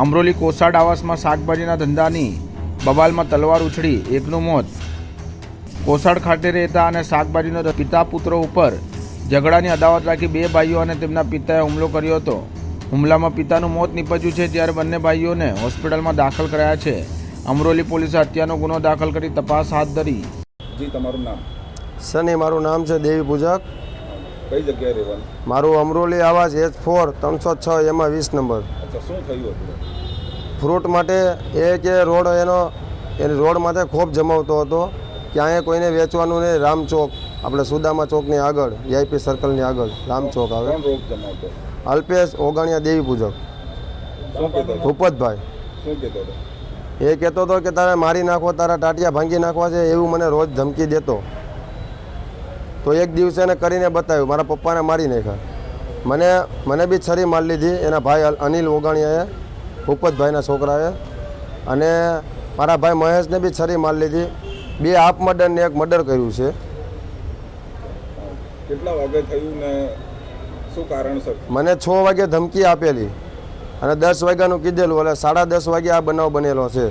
અમરોલી કોસાડ આવાસમાં શાકભાજીના ધંધાની બબાલમાં તલવાર ઉછળી એકનું મોત. કોસાડ ખાતે રહેતા અને શાકભાજીનો પિતા પુત્રો ઉપર ઝઘડાની અદાવત રાખી બે ભાઈઓ અને તેમના પિતાએ હુમલો કર્યો હતો. હુમલામાં પિતાનું મોત નીપજ્યું છે જ્યારે બંને ભાઈઓને હોસ્પિટલમાં દાખલ કરાયા છે. અમરોલી પોલીસે હત્યાનો ગુનો દાખલ કરી તપાસ હાથ ધરી. જી તમારું નામ? સની મારું નામ છે દેવી પૂજક કઈ જગ્યાએ રહેવાનું? મારું અમરોલી આવાજ એચ ફોર ત્રણસો છ એમાં વીસ નંબર. શું થયું હતું? ફ્રૂટ માટે એ કે રોડ એનો એની રોડ માટે ખોફ જમાવતો હતો કે અહીંયા કોઈને વેચવાનું નહીં. રામચોક આપણે સુદામા ચોકની આગળ વીઆઈપી સર્કલની આગળ રામચોક આવે. અલ્પેશ ઓગાણિયા દેવી પૂજક. ભૂપતભાઈ. એ કહેતો હતો કે તારે મારી નાખો તારા ટાટિયા ભાંગી નાખવા છે એવું મને રોજ ધમકી દેતો. તો એક દિવસે એને કરીને બતાવ્યું મારા પપ્પાને મારી નાખ્યા. મને મને બી છરી મારી લીધી. એના ભાઈ અનિલ ઓગાણીયાએ ભૂપતભાઈના છોકરાએ. અને મારા ભાઈ મહેશને બી છરી મારી લીધી. બે હાફ મર્ડર ને એક મર્ડર કર્યું છે. કેટલા વાગે થયું ને શું કારણ મને છ વાગે ધમકી આપેલી. અને દસ વાગ્યાનું કીધેલું એટલે સાડા દસ વાગે આ બનાવ બનેલો છે.